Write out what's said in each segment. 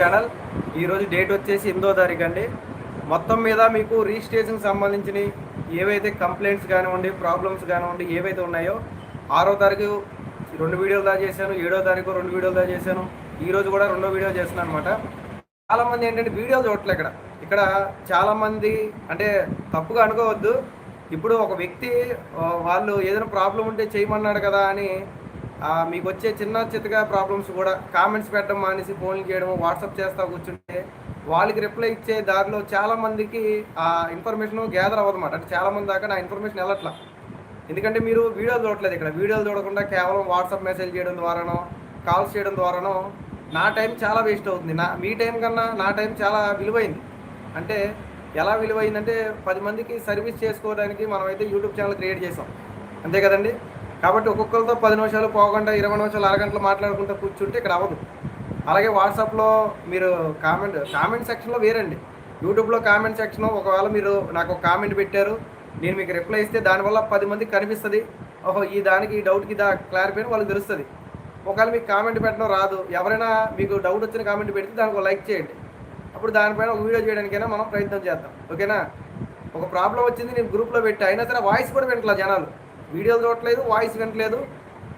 Channel ఈరోజు date వచ్చేసి ఎనిమిదో తారీఖు అండి. మొత్తం మీద మీకు రిజిస్ట్రేషన్కి సంబంధించిన ఏవైతే కంప్లైంట్స్ కానివ్వండి ప్రాబ్లమ్స్ కానివ్వండి ఏవైతే ఉన్నాయో ఆరో తారీఖు రెండు వీడియోలు దా చేశాను ఏడో తారీఖు రెండు వీడియోలు దా చేశాను. ఈరోజు కూడా రెండో వీడియో చేస్తున్నాను అనమాట చాలామంది ఏంటంటే వీడియోలు చూడట్లే ఇక్కడ. ఇక్కడ చాలామంది అంటే తప్పుగా అనుకోవద్దు. ఇప్పుడు ఒక వ్యక్తి వాళ్ళు ఏదైనా ప్రాబ్లం ఉంటే చేయమన్నాడు కదా అని మీకు వచ్చే చిన్న చిత్తగా ప్రాబ్లమ్స్ కూడా కామెంట్స్ పెట్టడం మానేసి ఫోన్లు చేయడం వాట్సాప్ చేస్తా కూర్చుంటే వాళ్ళకి రిప్లై ఇచ్చే దారిలో చాలా మందికి ఆ ఇన్ఫర్మేషన్ గ్యాదర్ అవ్వదన్నమాట. అంటే చాలా మంది దాకా నా ఇన్ఫర్మేషన్ వెళ్ళట్లా. ఎందుకంటే మీరు వీడియోలు చూడట్లేదు ఇక్కడ. వీడియోలు చూడకుండా కేవలం వాట్సాప్ మెసేజ్ చేయడం ద్వారానో కాల్స్ చేయడం ద్వారానో నా టైం చాలా వేస్ట్ అవుతుంది. నా మీ టైం కన్నా నా టైం చాలా విలువైంది. అంటే ఎలా విలువైందంటే పది మందికి సర్వీస్ చేసుకోవడానికి మనమైతే యూట్యూబ్ ఛానల్ క్రియేట్ చేసాం. అంతే కదండి? కాబట్టి ఒక్కొక్కరితో పది నిమిషాలు పోకుండా ఇరవై నిమిషాలు అరగంటలు మాట్లాడుకుంటూ కూర్చుంటే ఇక్కడ అవ్వదు. అలాగే వాట్సాప్లో మీరు కామెంట్ కామెంట్ సెక్షన్లో వేరండి. యూట్యూబ్లో కామెంట్ సెక్షన్ ఒకవేళ మీరు నాకు ఒక కామెంట్ పెట్టారు నేను మీకు రిప్లై ఇస్తే దానివల్ల పది మందికి కనిపిస్తుంది. ఓహో ఈ దానికి ఈ డౌట్కి దా క్లారిఫై వాళ్ళకి తెలుస్తుంది. ఒకవేళ మీకు కామెంట్ పెట్టడం రాదు ఎవరైనా మీకు డౌట్ వచ్చిన కామెంట్ పెడితే దానికి ఒక లైక్ చేయండి. అప్పుడు దానిపైన ఒక వీడియో చేయడానికైనా మనం ప్రయత్నం చేద్దాం. ఓకేనా? ఒక ప్రాబ్లం వచ్చింది నేను గ్రూప్లో పెట్టి అయినా సరే వాయిస్ కూడా వింటలా జనాలు. వీడియోలు చూడట్లేదు వాయిస్ వినట్లేదు.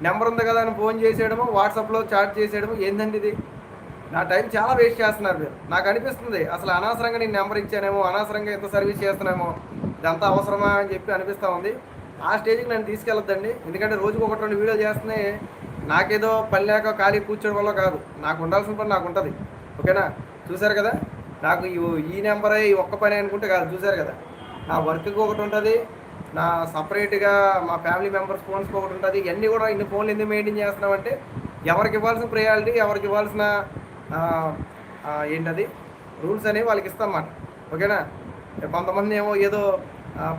నెంబర్ ఉంది కదా అని ఫోన్ చేసేయడము వాట్సాప్లో చాట్ చేసేయడము ఏంటండి ఇది? నా టైం చాలా వేస్ట్ చేస్తున్నారు మీరు. నాకు అనిపిస్తుంది అసలు అనవసరంగా నేను నెంబర్ ఇచ్చానేమో అనవసరంగా ఎంత సర్వీస్ చేస్తున్నామో ఇదంతా అవసరమా అని చెప్పి అనిపిస్తూ ఉంది. ఆ స్టేజ్కి నన్ను తీసుకెళ్ళొద్దండి. ఎందుకంటే రోజుకు ఒకటి రెండు వీడియో చేస్తే నాకేదో పని లేక ఖాళీ కూర్చోడం వల్ల కాదు. నాకు ఉండాల్సిన పని నాకు ఉంటుంది. ఓకేనా? చూసారు కదా? నాకు ఈ- ఈ నెంబరే ఈ ఒక్క పని అనుకుంటే కాదు చూసారు కదా? నా వర్క్కి ఒకటి ఉంటుంది నా సపరేట్గా మా ఫ్యామిలీ మెంబర్స్ ఫోన్స్ ఒకటి ఉంటుంది ఇవన్నీ కూడా ఇన్ని ఫోన్లు ఎందుకు మెయింటైన్ చేస్తున్నామంటే ఎవరికి ఇవ్వాల్సిన ప్రయారిటీ ఎవరికి ఇవ్వాల్సిన ఏంటది? రూల్స్ అనేవి వాళ్ళకి ఇస్తామన్నమాట. ఓకేనా? కొంతమంది ఏమో ఏదో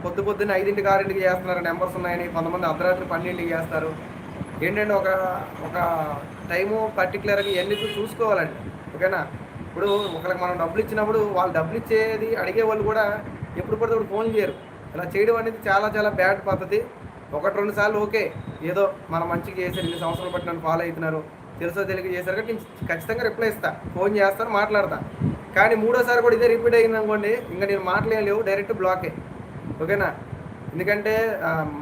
పొద్దు పొద్దున్న ఐదింటికి ఆరింటికి చేస్తున్నారు నెంబర్స్ ఉన్నాయని కొంతమంది అర్ధరాత్రి పన్నెండింటికి చేస్తారు. ఏంటంటే ఒక ఒక టైము పర్టికులర్గా ఇవన్నీ చూసుకోవాలండి. ఓకేనా? ఇప్పుడు ఒకరికి మనం డబ్బులు ఇచ్చినప్పుడు వాళ్ళు డబ్బులు ఇచ్చేది అడిగే వాళ్ళు కూడా ఎప్పుడు పడితే ఫోన్ చేయరు. ఇలా చేయడం అనేది చాలా చాలా బ్యాడ్ పద్ధతి. ఒకటి రెండు సార్లు ఓకే. ఏదో మన మంచిగా చేశారు ఇన్ని సంవత్సరాలు బట్టి నన్ను ఫాలో అవుతున్నారు తెలుసో తెలియక చేశారు కాబట్టి నేను ఖచ్చితంగా రిప్లై ఇస్తాను ఫోన్ చేస్తాను మాట్లాడతాను కానీ మూడోసారి కూడా ఇదే రిపీట్ అయింది అనుకోండి ఇంకా నేను మాట్లాడలేవు డైరెక్ట్ బ్లాకే ఓకేనా ఎందుకంటే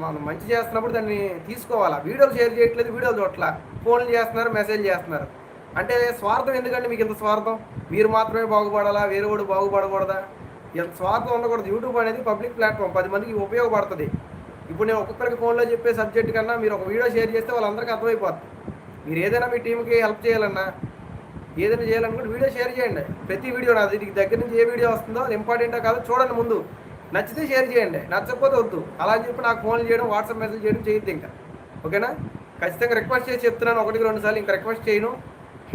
మనం మంచి చేస్తున్నప్పుడు దాన్ని తీసుకోవాలా. వీడియోలు షేర్ చేయట్లేదు వీడియోలు చూడట్లా. ఫోన్లు చేస్తున్నారు మెసేజ్ చేస్తున్నారు. అంటే స్వార్థం ఎందుకంటే మీకు ఇంత స్వార్థం? మీరు మాత్రమే బాగుపడాలా? వేరే కూడా బాగుపడకూడదా? ఎంత స్వార్థం ఉండకూడదు యూట్యూబ్ అనేది పబ్లిక్ ప్లాట్ఫామ్ పది మందికి ఉపయోగపడుతుంది. ఇప్పుడు నేను ఒక్కొక్కరికి ఫోన్లో చెప్పే సబ్జెక్ట్ కన్నా మీరు ఒక వీడియో షేర్ చేస్తే వాళ్ళందరికీ అర్థమైపోతుంది మీరు ఏదైనా మీ టీంకి హెల్ప్ చేయాలన్నా ఏదైనా చేయాలనుకుంటే వీడియో షేర్ చేయండి. ప్రతి వీడియో నాది దీనికి దగ్గర నుంచి ఏ వీడియో వస్తుందో అది ఇంపార్టెంటో కాదు చూడండి ముందు. నచ్చితే షేర్ చేయండి. నచ్చకపోతే వద్దు. అలా చెప్పి నాకు ఫోన్ చేయడం వాట్సాప్ మెసేజ్ చేయడం చేయొద్దు ఇంకా. ఓకేనా? ఖచ్చితంగా రిక్వెస్ట్ చేసి చెప్తున్నాను. ఒకటికి రెండు సార్లు ఇంకా రిక్వెస్ట్ చేయను.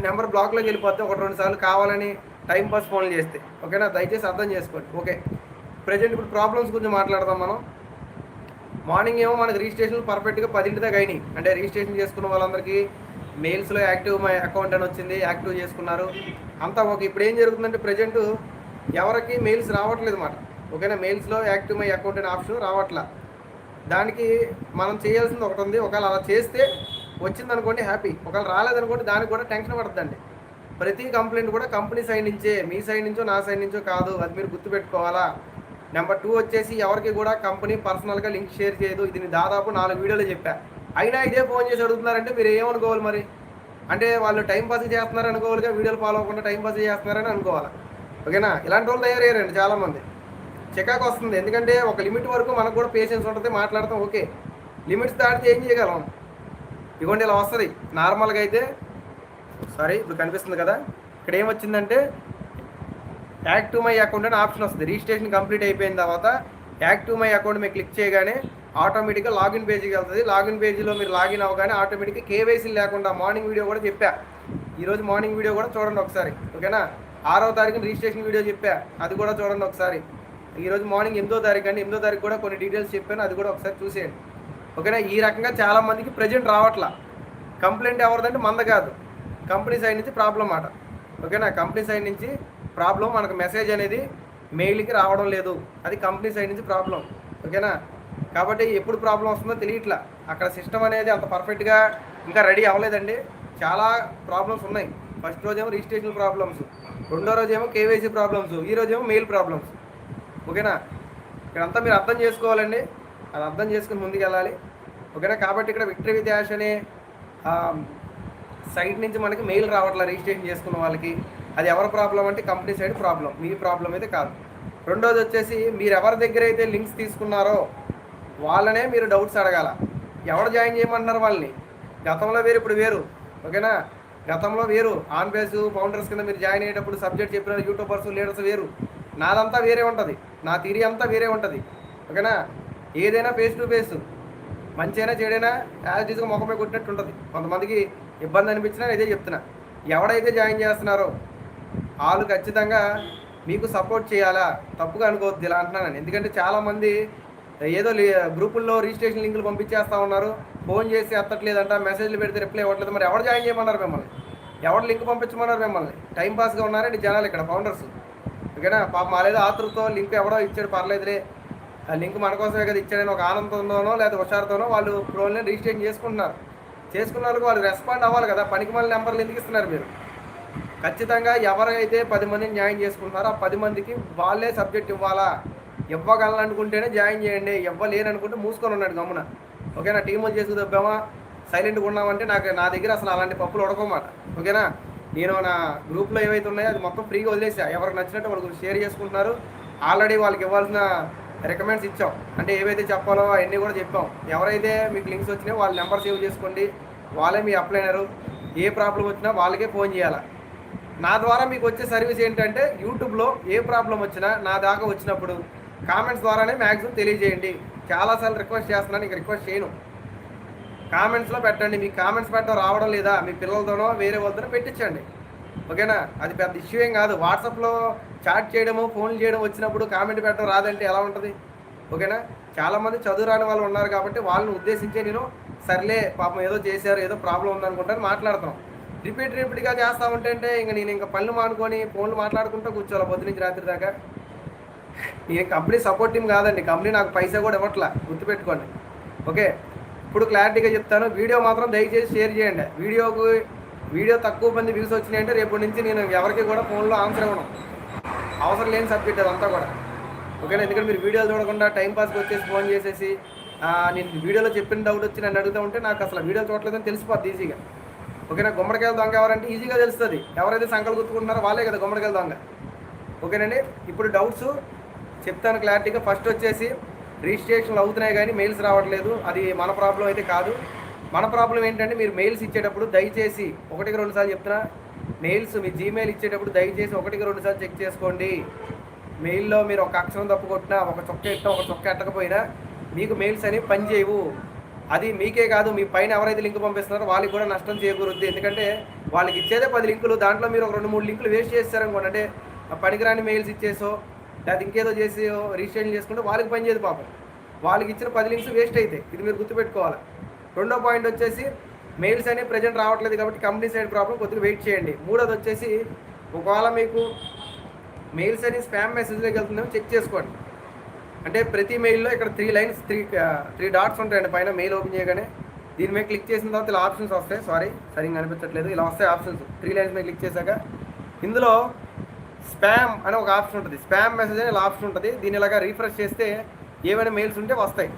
నెంబర్ బ్లాక్లోకి వెళ్ళిపోతే ఒకటి రెండు సార్లు కావాలని టైం పాస్ ఫోన్లు చేస్తే. ఓకేనా? దయచేసి అర్థం చేసుకోండి. ఓకే. ప్రజెంట్ ఇప్పుడు ప్రాబ్లమ్స్ గురించి మాట్లాడదాం మనం. మార్నింగ్ ఏమో మనకి రిజిస్ట్రేషన్ పర్ఫెక్ట్గా పదింటి దాకా అయినాయి. అంటే రిజిస్ట్రేషన్ చేసుకున్న వాళ్ళందరికీ మెయిల్స్లో యాక్టివ్ మై అకౌంట్ అని వచ్చింది యాక్టివ్ చేసుకున్నారు. అంతా ఓకే. ఇప్పుడు ఏం జరుగుతుందంటే ప్రజెంట్ ఎవరికి మెయిల్స్ రావట్లేదు మాట. ఓకేనా? మెయిల్స్లో యాక్టివ్ మై అకౌంట్ అనే ఆప్షన్ రావట్లా. దానికి మనం చేయాల్సింది ఒకటి ఉంది. ఒకవేళ అలా చేస్తే వచ్చిందనుకోండి హ్యాపీ. ఒకవేళ రాలేదనుకోండి దానికి కూడా టెన్షన్ పడుతుందండి. ప్రతి కంప్లైంట్ కూడా కంపెనీ సైడ్ నుంచే మీ సైడ్ నుంచో నా సైడ్ నుంచో కాదు. అది మీరు గుర్తుపెట్టుకోవాలా? నెంబర్ టూ వచ్చేసి ఎవరికి కూడా కంపెనీ పర్సనల్గా లింక్ షేర్ చేయదు. ఇది దాదాపు నాలుగు వీడియోలు చెప్పా. అయినా ఇదే ఫోన్ చేసి అడుగుతున్నారంటే మీరు ఏమనుకోవాలి మరి? అంటే వాళ్ళు టైం పాస్ చేస్తున్నారు అనుకోవాలిగా వీడియోలు ఫాలో అవ్వకుండా టైం పాస్ చేస్తున్నారని అనుకోవాలి? ఓకేనా? ఇలాంటి వాళ్ళు తయారయ్యారండి చాలామంది. చికాకు వస్తుంది. ఎందుకంటే ఒక లిమిట్ వరకు మనకు కూడా పేషెన్స్ ఉంటుంది మాట్లాడతాం. ఓకే. లిమిట్స్ దాటితే ఏం చేయగలం? ఇదిగోండి ఇలా వస్తుంది. నార్మల్గా అయితే సారీ ఇప్పుడు కనిపిస్తుంది కదా. ఇక్కడ ఏమొచ్చిందంటే యాక్టివ్ మై అకౌంట్ అని ఆప్షన్ వస్తుంది. రిజిస్ట్రేషన్ కంప్లీట్ అయిపోయిన తర్వాత యాక్టివ్ మై అకౌంట్ మీరు క్లిక్ చేయగానే ఆటోమేటిక్గా లాగిన్ పేజీకి వెళ్తుంది. లాగిన్ పేజీలో మీరు లాగిన్ అవ్వగానే ఆటోమేటిక్గా కేవైసీ లేకుండా మార్నింగ్ వీడియో కూడా చెప్పా. ఈరోజు మార్నింగ్ వీడియో కూడా చూడండి ఒకసారి. ఓకేనా? ఆరో తారీఖున రిజిస్ట్రేషన్ వీడియో చెప్పా. అది కూడా చూడండి ఒకసారి. ఈరోజు మార్నింగ్ ఎనిమిదో తారీఖు అండి. ఎనిమిదో తారీఖు కూడా కొన్ని డీటెయిల్స్ చెప్పాను. అది కూడా ఒకసారి చూసేయండి. ఓకేనా? ఈ రకంగా చాలామందికి ప్రజెంట్ రావట్లా. కంప్లైంట్ ఎవరిదంటే మంద కాదు. కంపెనీ సైడ్ నుంచి ప్రాబ్లం మాట ఓకేనా? కంపెనీ సైడ్ నుంచి ప్రాబ్లం మనకు మెసేజ్ అనేది మెయిల్కి రావడం లేదు. అది కంపెనీ సైడ్ నుంచి ప్రాబ్లం. ఓకేనా? కాబట్టి ఎప్పుడు ప్రాబ్లం వస్తుందో తెలియట్లా. అక్కడ సిస్టమ్ అనేది అంత పర్ఫెక్ట్గా ఇంకా రెడీ అవ్వలేదండి. చాలా ప్రాబ్లమ్స్ ఉన్నాయి. ఫస్ట్ రోజేమో రిజిస్ట్రేషన్ ప్రాబ్లమ్స్. రెండో రోజేమో కేవైసీ ప్రాబ్లమ్స్. ఈ రోజేమో మెయిల్ ప్రాబ్లమ్స్. ఓకేనా? ఇక్కడంతా మీరు అర్థం చేసుకోవాలండి. అది అర్థం చేసుకుని ముందుకు వెళ్ళాలి ఓకేనా? కాబట్టి ఇక్కడ విక్టరీ విద్యాష్ అనే సైట్ నుంచి మనకి మెయిల్ రావట్లేదు రిజిస్ట్రేషన్ చేసుకున్న వాళ్ళకి. అది ఎవరి ప్రాబ్లం అంటే కంపెనీ సైడ్ ప్రాబ్లం. మీ ప్రాబ్లం అయితే కాదు. రెండోది వచ్చేసి మీరు ఎవరి దగ్గర అయితే లింక్స్ తీసుకున్నారో వాళ్ళనే మీరు డౌట్స్ అడగాల. ఎవరు జాయిన్ చేయమంటున్నారు వాళ్ళని? గతంలో వేరు ఇప్పుడు వేరు. ఓకేనా? గతంలో వేరు. ఆన్ బేస్ ఫౌండర్స్ కింద మీరు జాయిన్ అయ్యేటప్పుడు సబ్జెక్ట్ చెప్పిన యూట్యూబర్స్ లీడర్స్ వేరు. నాదంతా వేరే ఉంటుంది. నా థిరీ అంతా వేరే ఉంటుంది. ఓకేనా? ఏదైనా ఫేస్ టు ఫేస్. మంచి అయినా చెడైనా యాజ్ ఈజ్గా ముఖమే కొట్టినట్టు ఉంటుంది. కొంతమందికి ఇబ్బంది అనిపించినా ఇదే చెప్తున్నా. ఎవడైతే జాయిన్ చేస్తున్నారో వాళ్ళు ఖచ్చితంగా మీకు సపోర్ట్ చేయాలా? తప్పుగా అనుకోవద్దు ఇలా అంటున్నాను ఎందుకంటే చాలామంది ఏదో గ్రూపుల్లో రిజిస్ట్రేషన్ లింకులు పంపించేస్తా ఉన్నారు. ఫోన్ చేసి ఎత్తట్లేదంట మెసేజ్లు పెడితే రిప్లై ఇవ్వట్లేదు. మరి ఎవరు జాయిన్ చేయమన్నారు మిమ్మల్ని? ఎవరు లింక్ పంపించమన్నారు మిమ్మల్ని? టైం పాస్గా ఉన్నారండి జనాలు ఇక్కడ ఫౌండర్స్? ఓకేనా? పాప మాలేదో ఆతృతో లింక్ ఎవడో ఇచ్చాడు పర్లేదులే. ఆ లింక్ మన కోసమే కదా ఇచ్చాడని ఒక ఆనందంతోనో లేదా హుషారుతోనో వాళ్ళు ప్రోల్ని రిజిస్ట్రేషన్ చేసుకుంటున్నారు. చేసుకున్న వాళ్ళకి వాళ్ళు రెస్పాండ్ అవ్వాలి కదా. పనికి మళ్ళీ నెంబర్లు ఎందుకు ఇస్తున్నారు మీరు? ఖచ్చితంగా ఎవరైతే పది మందిని జాయిన్ చేసుకుంటున్నారో ఆ పది మందికి వాళ్ళే సబ్జెక్ట్ ఇవ్వాలా? ఇవ్వగలనుకుంటేనే జాయిన్ చేయండి. ఇవ్వలేననుకుంటే మూసుకొని ఉన్నాడు గమ్మున. ఓకేనా? టీములు చేసి దొబ్బామా? సైలెంట్గా ఉన్నామంటే నాకు నా దగ్గర అసలు అలాంటి పప్పులు ఉడకమాట. ఓకేనా? నేను నా గ్రూప్లో ఏవైతే ఉన్నాయో అది మొత్తం ఫ్రీగా వదిలేసా. ఎవరికి నచ్చినట్టు వాళ్ళు షేర్ చేసుకుంటున్నారు. ఆల్రెడీ వాళ్ళకి ఇవ్వాల్సిన రికమెండ్స్ ఇచ్చాం. అంటే ఏవైతే చెప్పాలో అవన్నీ కూడా చెప్పాం. ఎవరైతే మీకు లింక్స్ వచ్చినాయో వాళ్ళ నెంబర్ సేవ్ చేసుకోండి. వాళ్ళే మీ అప్లైనరు ఏ ప్రాబ్లం వచ్చినా వాళ్ళకే ఫోన్ చేయాలి? నా ద్వారా మీకు వచ్చే సర్వీస్ ఏంటంటే యూట్యూబ్లో ఏ ప్రాబ్లం వచ్చినా నా దాకా వచ్చినప్పుడు కామెంట్స్ ద్వారానే మ్యాక్సిమం తెలియజేయండి. చాలాసార్లు రిక్వెస్ట్ చేస్తున్నాను ఇంక రిక్వెస్ట్ చేయను. కామెంట్స్లో పెట్టండి. మీ కామెంట్స్ పెట్టడం రావడం లేదా మీ పిల్లలతోనో వేరే వాళ్ళతోనో పెట్టించండి. ఓకేనా? అది పెద్ద ఇష్యూ ఏం కాదు. వాట్సాప్లో చాట్ చేయడము ఫోన్లు చేయడం వచ్చినప్పుడు కామెంట్ పెట్టడం రాదంటే ఎలా ఉంటుంది? ఓకేనా? చాలామంది చదువు రాని వాళ్ళు ఉన్నారు కాబట్టి వాళ్ళని ఉద్దేశించే నేను సర్లే పాపం ఏదో చేశారు ఏదో ప్రాబ్లం ఉందనుకుంటాను మాట్లాడుతున్నాం. రిపీట్ రిపీట్గా చేస్తా ఉంటే అంటే ఇంక నేను ఇంకా పనులు మానుకొని ఫోన్లు మాట్లాడుకుంటూ కూర్చోవాలి పొద్దు నుంచి రాత్రి దాకా. నేను కంపెనీ సపోర్ట్ టీం కాదండి. కంపెనీ నాకు పైసా కూడా ఇవ్వట్లా. గుర్తుపెట్టుకోండి. ఓకే? ఇప్పుడు క్లారిటీగా చెప్తాను. వీడియో మాత్రం దయచేసి షేర్ చేయండి. వీడియోకు వీడియో తక్కువ మంది వ్యూస్ వచ్చినాయంటే రేపటి నుంచి నేను ఎవరికి కూడా ఫోన్లో ఆన్సర్ ఇవ్వను. అవసరం లేని సబ్జెక్ట్ అదంతా కూడా. ఓకేనా? ఎందుకంటే మీరు వీడియోలు చూడకుండా టైంపాస్కి వచ్చేసి ఫోన్ చేసేసి నేను వీడియోలో చెప్పిన డౌట్ వచ్చి నన్ను అడుగుతూ ఉంటే నాకు అసలు వీడియో చూడలేదని తెలిసిపోద్ది ఈజీగా ఓకేనా? గుమ్మడికాయల దొంగ ఎవరంటే ఈజీగా తెలుస్తుంది. ఎవరైతే సంకలు గుర్తుకుంటున్నారో వాళ్ళే కదా గుమ్మడికాయల దొంగ. ఓకేనండి? ఇప్పుడు డౌట్స్ చెప్తాను క్లారిటీగా ఫస్ట్ వచ్చేసి రిజిస్ట్రేషన్లు అవుతున్నాయి కానీ మెయిల్స్ రావట్లేదు. అది మన ప్రాబ్లం అయితే కాదు. మన ప్రాబ్లం ఏంటంటే మీరు మెయిల్స్ ఇచ్చేటప్పుడు దయచేసి ఒకటికి రెండు సార్లు చెప్తున్నా. మెయిల్స్ మీ జీమెయిల్ ఇచ్చేటప్పుడు దయచేసి ఒకటికి రెండు సార్లు చెక్ చేసుకోండి. మెయిల్లో మీరు ఒక అక్షరం తప్పు కొట్టినా ఒక చొక్క ఎట్టా ఒక చొక్క ఎట్టకపోయినా మీకు మెయిల్స్ అనేవి పనిచేయవు అది మీకే కాదు మీ పైన ఎవరైతే లింక్ పంపిస్తున్నారో వాళ్ళకి కూడా నష్టం చేకూరుద్ది. ఎందుకంటే వాళ్ళకి ఇచ్చేదే పది లింకులు దాంట్లో మీరు ఒక రెండు మూడు లింకులు వేస్ట్ చేస్తారనుకోండి అంటే పనికిరాని మెయిల్స్ ఇచ్చేసో లేదా ఇంకేదో చేసి రిజిస్ట్రేషన్ చేసుకుంటే వాళ్ళకి పనిచేయదు పాపం. వాళ్ళకి ఇచ్చిన పది లింక్స్ వేస్ట్ అవుతాయి ఇది మీరు గుర్తుపెట్టుకోవాలి. రెండో పాయింట్ వచ్చేసి మెయిల్స్ అనేవి ప్రజెంట్ రావట్లేదు కాబట్టి కంపెనీ సైడ్ ప్రాబ్లం కొద్దిగా వెయిట్ చేయండి. మూడోది వచ్చేసి ఒకవేళ మీకు మెయిల్స్ అని స్పామ్ మెసేజ్లోకి వెళ్తుందేమో చెక్ చేసుకోండి. అంటే ప్రతి మెయిల్లో ఇక్కడ three lines three three dots ఉంటాయండి పైన మెయిల్ ఓపెన్ చేయగానే దీని మీద క్లిక్ చేసిన తర్వాత ఇలా ఆప్షన్స్ వస్తాయి. సారీ సరిగ్గా అనిపించట్లేదు. ఇలా వస్తాయి ఆప్షన్స్ త్రీ లైన్స్ మీద క్లిక్ చేశాక ఇందులో స్పామ్ అనే ఒక ఆప్షన్ ఉంటుంది. స్పామ్ మెసేజ్ అనే ఆప్షన్ ఉంటుంది. దీని ఇలాగా రీఫ్రెష్ చేస్తే ఏమైనా మెయిల్స్ ఉంటే వస్తాయి.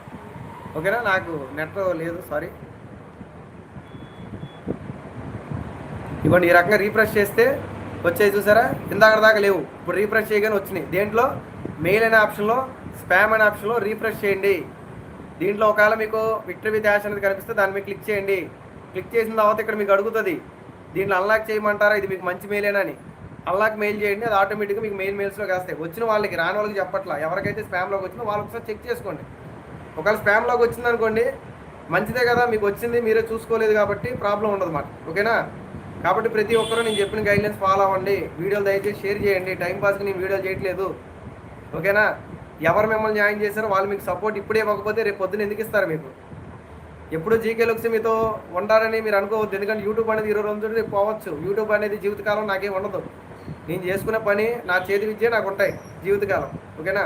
ఓకేనా నాకు నెట్ లేదు. సారీ ఇవ్వండి ఈ రకంగా రీఫ్రెష్ చేస్తే వచ్చాయి చూసారా? ఇందాక దాకా లేవు. ఇప్పుడు రీఫ్రెష్ చేయగానే వచ్చినాయి. దేంట్లో? మెయిల్ అనే ఆప్షన్లో స్పామ్ అనే ఆప్షన్లో రీఫ్రెష్ చేయండి. దీంట్లో ఒకవేళ మీకు విక్టరీ విత్ యాష్ అనేది కనిపిస్తే దాని మీద క్లిక్ చేయండి. క్లిక్ చేసిన తర్వాత ఇక్కడ మీకు అడుగుతుంది దీంట్లో అన్లాక్ చేయమంటారా? ఇది మీకు మంచి మెయిలేనా అని. అన్లాక్ మెయిల్ చేయండి అది ఆటోమేటిక్గా మీకు మెయిల్ మెయిల్స్లోకి వస్తాయి. వచ్చిన వాళ్ళకి రాని వాళ్ళకి చెప్పట్లా. ఎవరికైతే స్పామ్లోకి వచ్చిందో వాళ్ళు ఒకసారి చెక్ చేసుకోండి. ఒకవేళ స్పామ్లోకి వచ్చింది అనుకోండి మంచిదే కదా మీకు వచ్చింది మీరే చూసుకోలేదు కాబట్టి ప్రాబ్లం ఉండదు మాట ఓకేనా కాబట్టి ప్రతి ఒక్కరూ నేను చెప్పిన గైడ్లైన్స్ ఫాలో అవ్వండి. వీడియోలు దయచేసి షేర్ చేయండి. టైంపాస్కి నేను వీడియోలు చేయట్లేదు. ఓకేనా ఎవరు మిమ్మల్ని జాయిన్ చేశారో వాళ్ళు మీకు సపోర్ట్ ఇప్పుడే ఇవ్వకపోతే రేపు పొద్దున ఎందుకు ఇస్తారు మీకు? ఎప్పుడు జీకే వచ్చి మీతో ఉండాలని మీరు అనుకోవద్దు. ఎందుకంటే యూట్యూబ్ అనేది ఇరవై రోజులు రేపు పోవచ్చు. యూట్యూబ్ అనేది జీవితకాలం నాకేం ఉండదు. నేను చేసుకునే పని నా చేతి విద్య నాకు ఉంటాయి జీవితకాలం. ఓకేనా?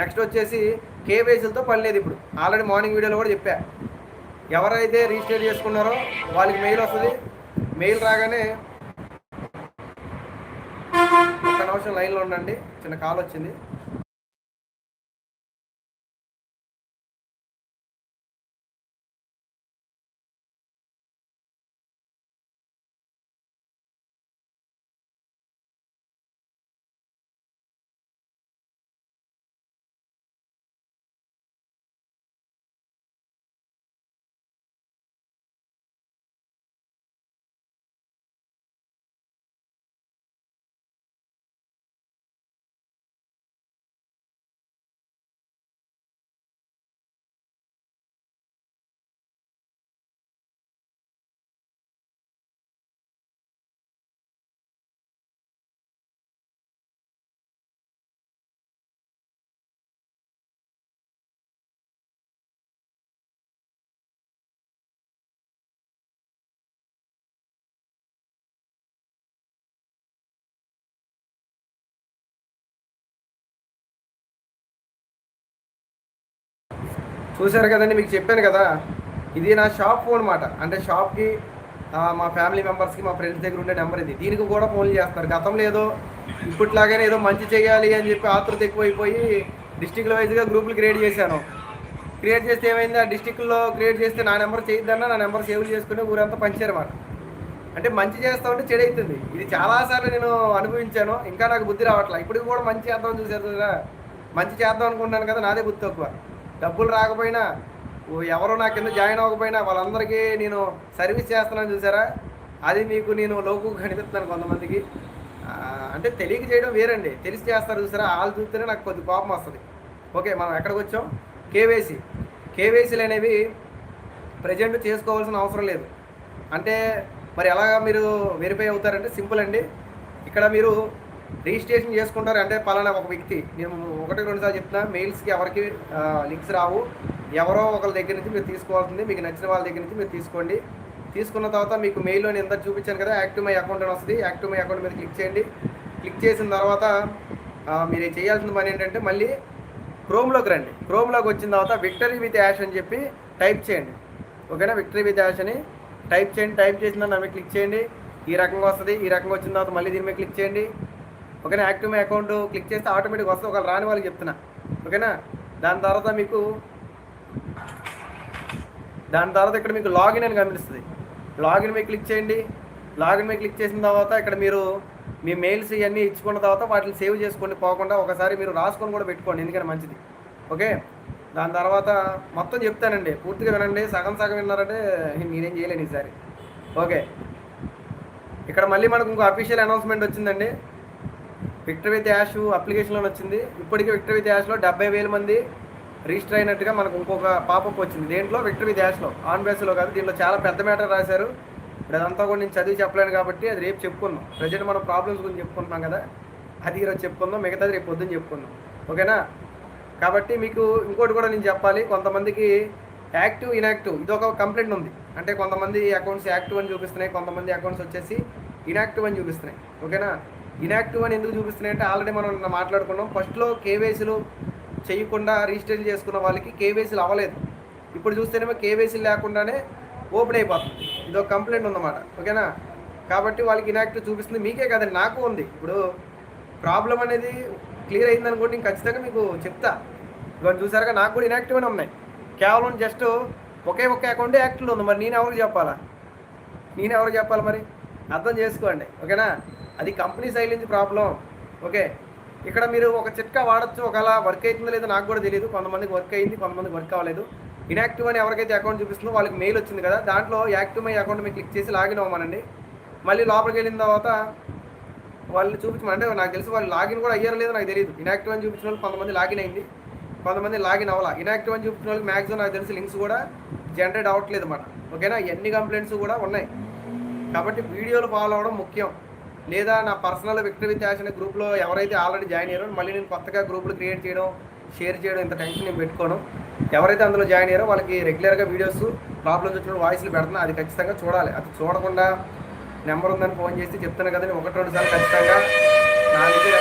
నెక్స్ట్ వచ్చేసి కేవైసీలతో పని లేదు ఇప్పుడు. ఆల్రెడీ మార్నింగ్ వీడియోలో కూడా చెప్పా. ఎవరైతే రిజిస్టర్ చేసుకున్నారో వాళ్ళకి మెయిల్ వస్తుంది. మెయిల్ రాగానే నిమిషం లైన్లో ఉండండి. చిన్న కాల్ వచ్చింది. చూశారు కదండి మీకు చెప్పాను కదా. ఇది నా షాప్ ఫోన్ అనమాట అంటే షాప్కి మా ఫ్యామిలీ మెంబర్స్కి మా ఫ్రెండ్స్ దగ్గర ఉండే నెంబర్ ఇది. దీనికి కూడా ఫోన్లు చేస్తారు. గతంలో ఏదో ఇప్పట్లాగానే ఏదో మంచి చేయాలి అని చెప్పి ఆతృత ఎక్కువైపోయి డిస్టిక్ల వైజ్గా గ్రూపులు క్రియేట్ చేశాను. క్రియేట్ చేస్తే ఏమైంది? ఆ డిస్టిక్లో క్రియేట్ చేస్తే నా నెంబర్ చేయొద్దన్నా నా నెంబర్ సేవ్ చేసుకుని ఊరంతా పంచారన్నమాట అంటే మంచి చేస్తా ఉంటే చెడు అవుతుంది ఇది చాలాసార్లు నేను అనుభవించాను. ఇంకా నాకు బుద్ధి రావట్లే. ఇప్పుడు కూడా మంచి చేద్దాం చూసారు కదా. మంచి చేద్దాం అనుకుంటున్నాను కదా నాదే బుద్ధి తక్కువ. డబ్బులు రాకపోయినా ఎవరో నా కింద జాయిన్ అవ్వకపోయినా వాళ్ళందరికీ నేను సర్వీస్ చేస్తున్నాను చూసారా? అది మీకు నేను లోకు కనిపిస్తున్నాను కొంతమందికి. అంటే తెలియక చేయడం వేరండి. తెలిసి చేస్తారు చూసారా? వాళ్ళు చూస్తేనే నాకు కొద్ది కోపం వస్తుంది. ఓకే మనం ఎక్కడికి వచ్చాం? కేవైసీ. కేవైసీలు అనేవి ప్రజెంట్ చేసుకోవాల్సిన అవసరం లేదు. అంటే మరి ఎలాగా మీరు వెరిఫై అవుతారంటే సింపుల్ అండి. ఇక్కడ మీరు రిజిస్ట్రేషన్ చేసుకుంటారు అంటే పలానా ఒక వ్యక్తి. నేను ఒకటి రెండు సార్లు చెప్తున్నా మెయిల్స్కి ఎవరికి లింక్స్ రావు. ఎవరో ఒకరి దగ్గర నుంచి మీరు తీసుకోవాల్సింది మీకు నచ్చిన వాళ్ళ దగ్గర నుంచి మీరు తీసుకోండి. తీసుకున్న తర్వాత మీకు మెయిల్లో నేను ఎంత చూపించాను కదా యాక్టివ్ మై అకౌంట్ అని వస్తుంది. యాక్టివ్ మై అకౌంట్ మీద క్లిక్ చేయండి. క్లిక్ చేసిన తర్వాత మీరు చేయాల్సిన పని ఏంటంటే మళ్ళీ క్రోమ్లోకి రండి. క్రోమ్లోకి వచ్చిన తర్వాత విక్టరీ విత్ యాష్ అని చెప్పి టైప్ చేయండి. ఓకేనా? విక్టరీ విత్ యాష్ అని టైప్ చేయండి. టైప్ చేసిన దాని క్లిక్ చేయండి. ఈ రకంగా వస్తుంది. ఈ రకంగా వచ్చిన తర్వాత మళ్ళీ దీని మీద క్లిక్ చేయండి. ఓకేనా? యాక్టివ్ మై అకౌంట్ క్లిక్ చేస్తే ఆటోమేటిక్ వస్తుంది. ఒకవేళ రాని వాళ్ళకి చెప్తున్నా. ఓకేనా? దాని తర్వాత మీకు దాని తర్వాత ఇక్కడ మీకు లాగిన్ అని కనిపిస్తుంది. లాగిన్ మీద క్లిక్ చేయండి. లాగిన్ మీద క్లిక్ చేసిన తర్వాత ఇక్కడ మీరు మీ మెయిల్స్ ఇవన్నీ ఇచ్చుకున్న తర్వాత వాటిని సేవ్ చేసుకోండి. పోకుండా ఒకసారి మీరు రాసుకొని కూడా పెట్టుకోండి. ఎందుకంటే మంచిది. ఓకే? దాని తర్వాత మొత్తం చెప్తానండి. పూర్తిగా వినండి. సగం సగం విన్నారంటే నేనేం చేయలేను ఈసారి. ఓకే? ఇక్కడ మళ్ళీ మనకు ఇంకో అఫీషియల్ అనౌన్స్మెంట్ వచ్చిందండి. విక్టర్ విత్ యాష్ అప్లికేషన్లో వచ్చింది ఇప్పటికే విక్టర్ విత్ యాష్లో డెబ్బై వేల మంది రిజిస్టర్ అయినట్టుగా మనకు ఇంకొక పాపప్ వచ్చింది. దేంట్లో? విక్టర్ విత్ యాష్లో ఆన్ బేస్లో కాదు. దీంట్లో చాలా పెద్ద మ్యాటర్ రాశారు. ఇప్పుడు అదంతా కూడా నేను చదివి చెప్పలేను కాబట్టి అది రేపు చెప్పుకుందాం. ప్రజెంట్ మనం ప్రాబ్లమ్స్ గురించి చెప్పుకుంటున్నాం కదా. అది ఈరోజు చెప్పుకుందాం. మిగతాది రేపు పొద్దున్న చెప్పుకుందాం. ఓకేనా? కాబట్టి మీకు ఇంకోటి కూడా నేను చెప్పాలి. కొంతమందికి యాక్టివ్ ఇన్యాక్టివ్ ఇది ఒక కంప్లైంట్ ఉంది. అంటే కొంతమంది అకౌంట్స్ యాక్టివ్ అని చూపిస్తున్నాయి. కొంతమంది అకౌంట్స్ వచ్చేసి ఇన్యాక్టివ్ అని చూపిస్తున్నాయి. ఓకేనా? ఇనాక్టివ్ అని ఎందుకు చూపిస్తున్నాయి అంటే ఆల్రెడీ మనం మాట్లాడుకున్నాం. ఫస్ట్లో కేవైసీలు చేయకుండా రిజిస్టర్ చేసుకున్న వాళ్ళకి కేవైసీలు అవ్వలేదు. ఇప్పుడు చూస్తేనేమో కేవైసీలు లేకుండానే ఓపెన్ అయిపోతుంది. ఇదో కంప్లైంట్ ఉందన్నమాట. ఓకేనా కాబట్టి వాళ్ళకి ఇన్యాక్టివ్ చూపిస్తుంది. మీకే కదండి నాకు ఉంది. ఇప్పుడు ప్రాబ్లం అనేది క్లియర్ అయిందనుకోండి నేను ఖచ్చితంగా మీకు చెప్తా. ఇవన్నీ చూసారుగా నాకు కూడా ఇన్యాక్టివ్ అని ఉన్నాయి. కేవలం జస్ట్ ఒకే ఒకే అకౌంట్ యాక్టివ్లో ఉంది. మరి నేను ఎవరికి చెప్పాలా? నేను ఎవరికి చెప్పాలి మరి? అర్థం చేసుకోండి. ఓకేనా అది కంపెనీ సైడ్ నుంచి ప్రాబ్లం ఓకే ఇక్కడ మీరు ఒక చిట్కా వాడచ్చు ఒకవేళ వర్క్ అవుతుందో లేదో నాకు కూడా తెలియదు కొంతమందికి వర్క్ అయింది కొంతమందికి వర్క్ అవ్వలేదు. ఇన్యాక్టివ్ అని ఎవరికైతే అకౌంట్ చూపిస్తుందో వాళ్ళకి మెయిల్ వచ్చింది కదా దాంట్లో యాక్టివ్ మై అకౌంట్ మీరు క్లిక్ చేసి లాగిన్ అవ్వమనండి. మళ్ళీ లోపలికి వెళ్ళిన తర్వాత వాళ్ళు చూపించమంటే నాకు తెలిసి వాళ్ళు లాగిన్ కూడా అయ్యారో లేదో నాకు తెలియదు ఇన్యాక్టివ్ అని చూపించిన వాళ్ళు కొంతమంది లాగిన్ అయింది. కొంతమంది లాగిన్ అవ్వాలా? ఇన్యాక్టివ్ అని చూపించిన వాళ్ళకి మ్యాక్సిమం నాకు తెలిసి లింక్స్ కూడా జనరేట్ అవ్వట్లేదు అన్నమాట. ఓకేనా ఎన్ని కంప్లైంట్స్ కూడా ఉన్నాయి. కాబట్టి వీడియోలు ఫాలో అవ్వడం ముఖ్యం. లేదా నా పర్సనల్ విక్టరీ విత్ అనే గ్రూప్లో ఎవరైతే ఆల్రెడీ జాయిన్ అయ్యారో మళ్ళీ నేను కొత్తగా గ్రూపులు క్రియేట్ చేయడం షేర్ చేయడం ఇంత టెన్షన్ నేను పెట్టుకోను. ఎవరైతే అందులో జాయిన్ అయ్యారో వాళ్ళకి రెగ్యులర్గా వీడియోస్ ప్రాబ్లమ్స్ వచ్చిన వాయిస్లు పెడుతున్నా అది ఖచ్చితంగా చూడాలి. అది చూడకుండా నెంబర్ ఉందని ఫోన్ చేసి చెప్తున్నా కదా ఒకటి రెండు సార్లు ఖచ్చితంగా నా దగ్గర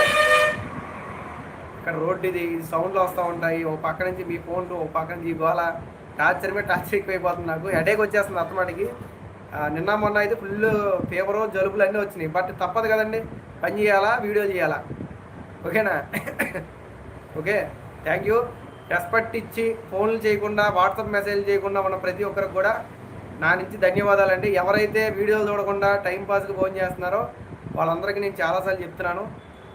ఇక్కడ రోడ్డు ఇది సౌండ్లు వస్తూ ఉంటాయి. ఓ పక్క నుంచి మీ ఫోన్లు ఓ పక్క నుంచి గోళ టార్చర్ మీద టార్చర్ ఎక్కువైపోతుంది నాకు. హెడేక్ వచ్చేస్తుంది అత్తమాటికి. నిన్న మొన్న అయితే ఫుల్ ఫీవరు జలుబులు అన్నీ వచ్చినాయి. బట్ తప్పదు కదండి పని చేయాలా వీడియో చేయాలా? ఓకేనా? Okay thank you. రెస్పెక్ట్ ఇచ్చి ఫోన్లు చేయకుండా వాట్సాప్ మెసేజ్ చేయకుండా ఉన్న ప్రతి ఒక్కరికి కూడా నా నుంచి ధన్యవాదాలండి. ఎవరైతే వీడియోలు చూడకుండా టైంపాస్కి ఫోన్ చేస్తున్నారో వాళ్ళందరికీ నేను చాలాసార్లు చెప్తున్నాను.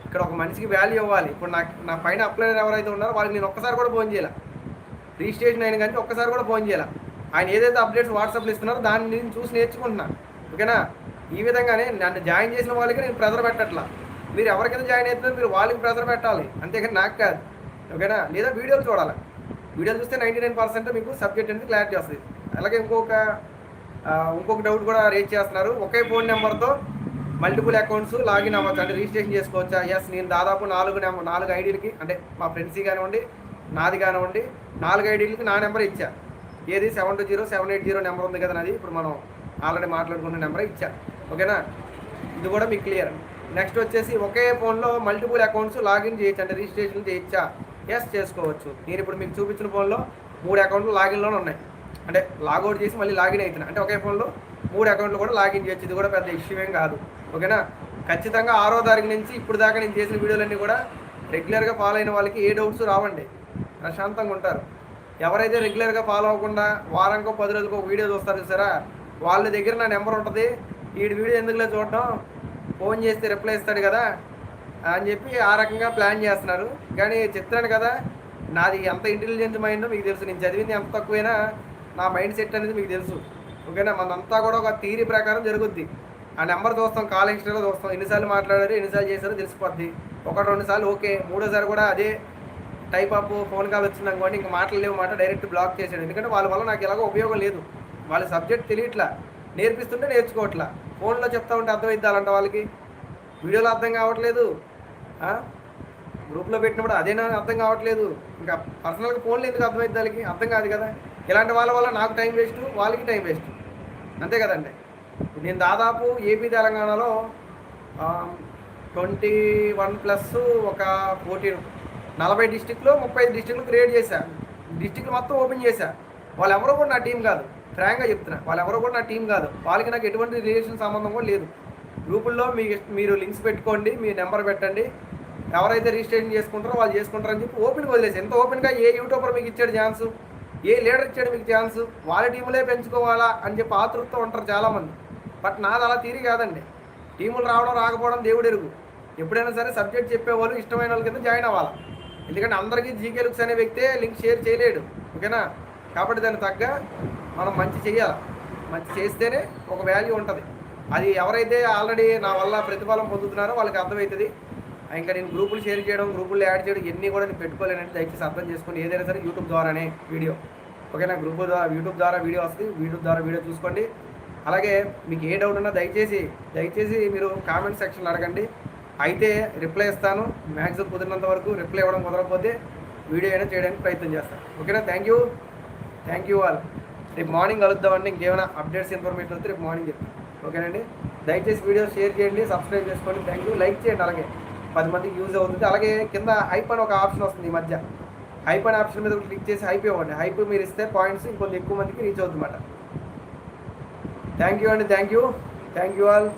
ఇక్కడ ఒక మనిషికి వాల్యూ ఇవ్వాలి. ఇప్పుడు నాకు నా పైన అప్లైనర్ ఎవరైతే ఉన్నారో వాళ్ళకి నేను ఒక్కసారి కూడా ఫోన్ చేయాలి? రిజిస్ట్రేషన్ అయిన కానీ ఒక్కసారి కూడా ఫోన్ చేయాలి? ఆయన ఏదైతే అప్డేట్స్ వాట్సాప్లో ఇస్తున్నారో దాన్ని నేను చూసి నేర్చుకుంటున్నా. ఓకేనా? ఈ విధంగానే నన్ను జాయిన్ చేసిన వాళ్ళకి నేను ప్రెజర్ పెట్టట్లా. మీరు ఎవరికైనా జాయిన్ అవుతున్నారో మీరు వాళ్ళకి ప్రెజర్ పెట్టాలి. అంతేకాని నాకు కాదు. ఓకేనా? లేదా వీడియోలు చూడాలి? వీడియోలు చూస్తే నైంటీ నైన్ పర్సెంట్ మీకు సబ్జెక్ట్ అనేది క్లారిటీ వస్తుంది. అలాగే ఇంకొక ఇంకొక డౌట్ కూడా రేజ్ చేస్తున్నారు. ఒకే ఫోన్ నెంబర్తో మల్టిపుల్ అకౌంట్స్ లాగిన్ అవ్వచ్చు. అంటే రిజిస్ట్రేషన్ చేసుకోవచ్చా? ఎస్ నేను దాదాపు నాలుగు నెంబర్ నాలుగు ఐడీలకి అంటే మా ఫ్రెండ్స్ కానివ్వండి నాది కానివ్వండి నాలుగు ఐడీలకి నా నెంబర్ ఇచ్చా. ఏది seven two zero seven eight zero number ఉంది కదా నాది ఇప్పుడు మనం ఆల్రెడీ మాట్లాడుకున్న నెంబర్ ఇచ్చాను ఓకేనా? ఇది కూడా మీకు క్లియర్. నెక్స్ట్ వచ్చేసి ఒకే ఫోన్లో మల్టిపుల్ అకౌంట్స్ లాగిన్ చేయొచ్చు అంటే రిజిస్ట్రేషన్ చేయొచ్చా? ఎస్ చేసుకోవచ్చు. నేను ఇప్పుడు మీకు చూపించిన ఫోన్లో మూడు అకౌంట్లు లాగిన్లోనే ఉన్నాయి. అంటే లాగౌట్ చేసి మళ్ళీ లాగిన్ అవుతున్నాయి అంటే ఒకే ఫోన్లో మూడు అకౌంట్లు కూడా లాగిన్ చేయొచ్చు. ఇది కూడా పెద్ద ఇష్యూ ఏం కాదు. ఓకేనా? ఖచ్చితంగా ఆరో తారీఖు నుంచి ఇప్పుడు దాకా నేను చేసిన వీడియోలన్నీ కూడా రెగ్యులర్గా ఫాలో అయిన వాళ్ళకి ఏ డౌట్స్ రావండి. ప్రశాంతంగా ఉంటారు. ఎవరైతే రెగ్యులర్గా ఫాలో అవ్వకుండా వారానికో పది రోజులకో వీడియో చూస్తారు చూసారా? వాళ్ళ దగ్గర నా నెంబర్ ఉంటుంది. వీడి వీడియో ఎందుకులే చూడటం ఫోన్ చేస్తే రిప్లై ఇస్తాడు కదా. అని చెప్పి ఆ రకంగా ప్లాన్ చేస్తున్నారు. కానీ చెప్తాను కదా నాది ఎంత ఇంటెలిజెంట్ మైండ్ మీకు తెలుసు. నేను చదివింది ఎంత తక్కువైనా నా మైండ్ సెట్ అనేది మీకు తెలుసు. ఓకేనా? మనంతా కూడా ఒక థీరీ ప్రకారం జరుగుద్ది. ఆ నెంబర్ చూస్తాం కాల్ హిస్టరీలో చూస్తాం. ఎన్నిసార్లు మాట్లాడారు ఎన్నిసార్లు చేశారో తెలిసిపోద్ది. ఒకటి రెండు సార్లు ఓకే. మూడోసారి కూడా అదే టైప్ ఆఫ్ ఫోన్ కాల్ వచ్చింది అనుకోండి ఇంకా మాట్లాడలేవు మాట డైరెక్ట్ బ్లాక్ చేశాడు. ఎందుకంటే వాళ్ళ వల్ల నాకు ఎలాగో ఉపయోగం లేదు. వాళ్ళ సబ్జెక్ట్ తెలియట్లా నేర్పిస్తుంటే నేర్చుకోవట్లా. ఫోన్లో చెప్తా ఉంటే అర్థమైద్ది అలాంటి వాళ్ళకి? వీడియోలో అర్థం కావట్లేదు. గ్రూప్లో పెట్టినప్పుడు అదేనా అర్థం కావట్లేదు. ఇంకా పర్సనల్గా ఫోన్లు ఎందుకు అర్థమైంది వాళ్ళకి? అర్థం కాదు కదా. ఇలాంటి వాళ్ళ వల్ల నాకు టైం వేస్ట్ వాళ్ళకి టైం వేస్ట్. అంతే కదండి. నేను దాదాపు ఏపీ తెలంగాణలో ట్వంటీ వన్ ప్లస్ ఒక ఫోర్టీన్ నలభై డిస్టిక్లో ముప్పై డిస్టిక్లు క్రియేట్ చేశా. డిస్టిక్లు మొత్తం ఓపెన్ చేశా. వాళ్ళు ఎవరో కూడా నా టీం కాదు. ఫ్రాంక్గా చెప్తున్నా వాళ్ళు ఎవరో కూడా నా టీం కాదు. వాళ్ళకి నాకు ఎటువంటి రిలేషన్ సంబంధం కూడా లేదు. గ్రూపుల్లో మీ మీరు లింక్స్ పెట్టుకోండి మీ నెంబర్ పెట్టండి. ఎవరైతే రిజిస్ట్రేషన్ చేసుకుంటారో వాళ్ళు చేసుకుంటారని చెప్పి ఓపెన్గా వదిలేసి ఎంత ఓపెన్గా ఏ యూట్యూబర్ మీకు ఇచ్చాడు ఛాన్స్? ఏ లీడర్ ఇచ్చాడు మీకు ఛాన్స్? వాళ్ళ టీములే పెంచుకోవాలా అని చెప్పి ఆతృతతో ఉంటారు చాలామంది. బట్ నాది అలా తీరి కాదండి. టీములు రావడం రాకపోవడం దేవుడు ఎరుగు ఎప్పుడైనా సరే సబ్జెక్ట్ చెప్పేవాళ్ళు ఇష్టమైన వాళ్ళ కింద జాయిన్ అవ్వాలి. ఎందుకంటే అందరికీ జీకే లుక్స్ అనే వ్యక్తే లింక్ షేర్ చేయలేడు ఓకేనా? కాబట్టి దాన్ని తగ్గ మనం మంచి చేయాలి. మంచి చేస్తేనే ఒక వాల్యూ ఉంటుంది. అది ఎవరైతే ఆల్రెడీ నా వల్ల ప్రతిఫలం పొందుతున్నారో వాళ్ళకి అర్థమవుతుంది. ఇంకా నేను గ్రూపులు షేర్ చేయడం గ్రూపులు యాడ్ చేయడం ఇవన్నీ కూడా నేను పెట్టుకోలేనంటే దయచేసి అర్థం చేసుకొని ఏదైనా సరే యూట్యూబ్ ద్వారానే వీడియో ఓకేనా? గ్రూప్ ద్వారా యూట్యూబ్ ద్వారా వీడియో వస్తుంది. యూట్యూబ్ ద్వారా వీడియో చూసుకోండి. అలాగే మీకు ఏ డౌట్ ఉన్నా దయచేసి దయచేసి మీరు కామెంట్ సెక్షన్లో అడగండి. అయితే రిప్లై ఇస్తాను. మ్యాక్సిమం కుదిరినంత వరకు రిప్లై ఇవ్వడం కుదరకపోతే వీడియో అయినా చేయడానికి ప్రయత్నం చేస్తాను ఓకేనా? Thank you thank you all రేపు మార్నింగ్ కలుద్దామండి. ఇంకేమైనా అప్డేట్స్ ఇన్ఫర్మేషన్ వస్తే రేపు మార్నింగ్ చెప్తాను ఓకేనండి? దయచేసి వీడియో షేర్ చేయండి సబ్స్క్రైబ్ చేసుకోండి. థ్యాంక్ యూ లైక్ చేయండి అలాగే. పది మందికి యూజ్ అవుతుంది. అలాగే కింద హైప్ అని ఒక ఆప్షన్ వస్తుంది ఈ మధ్య. హైప్ అనే ఆప్షన్ మీద క్లిక్ చేసి హైప్ ఇవ్వండి. హైప్ మీరు ఇస్తే పాయింట్స్ ఇంకొంచెం ఎక్కువ మందికి రీచ్ అవుతుందన్నమాట. థ్యాంక్ యూ అండి. Thank you thank you all